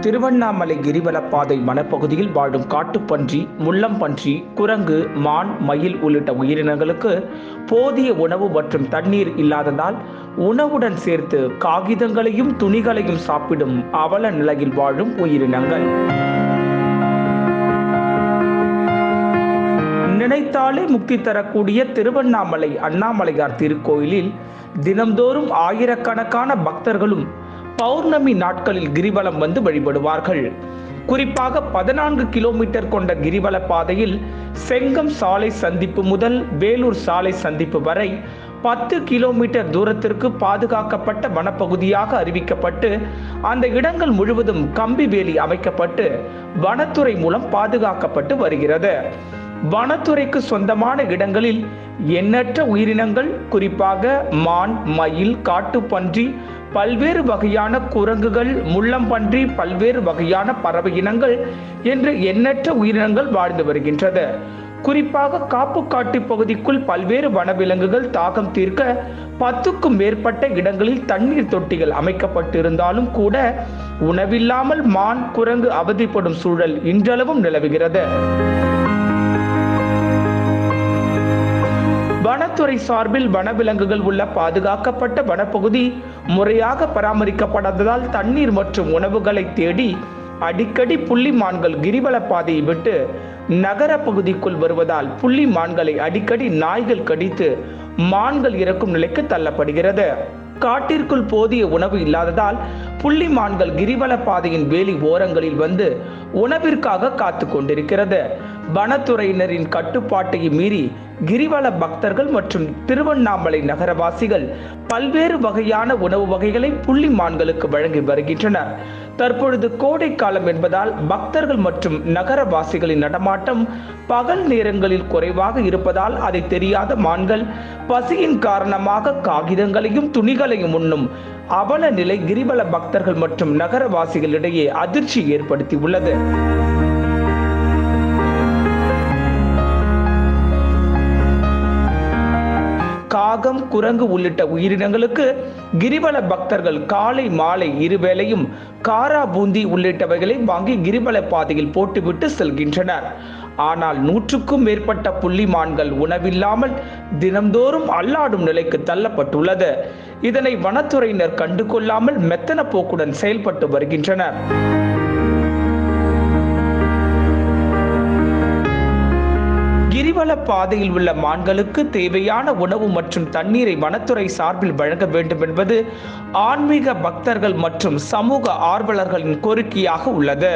திருவண்ணாமலை கிரிவலப்பாதை வனப்பகுதியில் வாழும் காட்டுப்பன்றி முள்ளம்பன்றி குரங்கு மான் மயில் உள்ளிட்ட உயிரினங்களுக்கு போதிய உணவு மற்றும் தண்ணீர் இல்லாததால் உணவுடன் சேர்த்து காகிதங்களையும் துணிகளையும் சாப்பிடும் அவல நிலையில் வாழும் உயிரினங்கள். நினைத்தாலே முக்தி தரக்கூடிய திருவண்ணாமலை அண்ணாமலையார் திருக்கோயிலில் தினம்தோறும் ஆயிரக்கணக்கான பக்தர்களும் பௌர்ணமி நாட்களில் கிரிவலம் வந்து வழிபடுவார்கள். குறிப்பாக பதினான்கு கிலோமீட்டர் கொண்ட கிரிவல பாதையில் செங்கம் சாலை சந்திப்பு முதல் வேலூர் சாலை சந்திப்பு வரை பத்து கிலோமீட்டர் தூரத்திற்கு பாதுகாக்கப்பட்ட வனப்பகுதியாக அறிவிக்கப்பட்டு அந்த இடங்கள் முழுவதும் கம்பி வேலி அமைக்கப்பட்டு வனத்துறை மூலம் பாதுகாக்கப்பட்டு வருகிறது. வனத்துறைக்கு சொந்தமான இடங்களில் எண்ணற்ற உயிரினங்கள் குறிப்பாக மான் மயில் காட்டுப்பன்றி பல்வேறு வகையான குரங்குகள் முள்ளம்பன்றி பல்வேறு வகையான பறவை இனங்கள் என்று எண்ணற்ற உயிரினங்கள் வாழ்ந்து வருகின்றது. குறிப்பாக காப்புக்காட்டு பகுதிக்குள் பல்வேறு வனவிலங்குகள் தாகம் தீர்க்க பத்துக்கும் மேற்பட்ட இடங்களில் தண்ணீர் தொட்டிகள் அமைக்கப்பட்டிருந்தாலும் கூட உணவில்லாமல் மான் குரங்கு அவதிப்படும் சூழல் இன்றளவும் நிலவுகிறது. வனத்துறை சார்பில் வனவிலங்குகள் உள்ள பாதுகாக்கப்பட்ட வனப்பகுதி முறையாக பராமரிக்கப்படாததால் தண்ணீர் மற்றும் உணவுகளை தேடி அடிக்கடி புள்ளி மான்கள் கிரிவல பாதையை விட்டு நகர பகுதிக்குள் வருவதால் புள்ளி மான்களை அடிக்கடி நாய்கள் கடித்து மான்கள் இறக்கும் நிலைக்கு தள்ளப்படுகிறது. காட்டிற்குள் போதிய உணவு இல்லாததால் புள்ளி மான்கள் கிரிவல பாதையின் வேலி ஓரங்களில் வந்து உணவிற்காக காத்து கொண்டிருக்கிறது. வனத்துறையினரின் கட்டுப்பாட்டை மீறி கிரிவல பக்தர்கள் மற்றும் திருவண்ணாமலை நகரவாசிகள் பல்வேறு வகையான உணவு வகைகளை புள்ளி மான்களுக்கு வழங்கி வருகின்றனர். தற்பொழுது கோடை காலம் என்பதால் பக்தர்கள் மற்றும் நகரவாசிகளின் நடமாட்டம் பகல் நேரங்களில் குறைவாக இருப்பதால் அதை தெரியாத மான்கள் பசியின் காரணமாக காகிதங்களையும் துணிகளையும் உண்ணும் அவல நிலை கிரிவல பக்தர்கள் மற்றும் நகரவாசிகளிடையே அதிர்ச்சி ஏற்படுத்தியுள்ளது. காகம் குரங்கு உள்ளிட்ட உயிரினங்களுக்கு கிரிவல பக்தர்கள் காலை மாலை இருவேளையும் காரா பூந்தி உள்ளிட்டவைகளை வாங்கி கிரிவல பாதையில் போட்டுவிட்டு செல்கின்றனர். ஆனால் நூற்றுக்கும் மேற்பட்ட புள்ளிமான்கள் உணவில்லாமல் தினம்தோறும் அல்லாடும் நிலைக்கு தள்ளப்பட்டுள்ளது. இதனை வனத்துறையினர் கண்டுகொள்ளாமல் மெத்தன போக்குடன் செயல்பட்டு வருகின்றனர். கிரிவல பாதையில் உள்ள மான்களுக்கு தேவையான உணவு மற்றும் தண்ணீரை வனத்துறை சார்பில் வழங்க வேண்டும் என்பது ஆன்மீக பக்தர்கள் மற்றும் சமூக ஆர்வலர்களின் கோரிக்கையாக உள்ளது.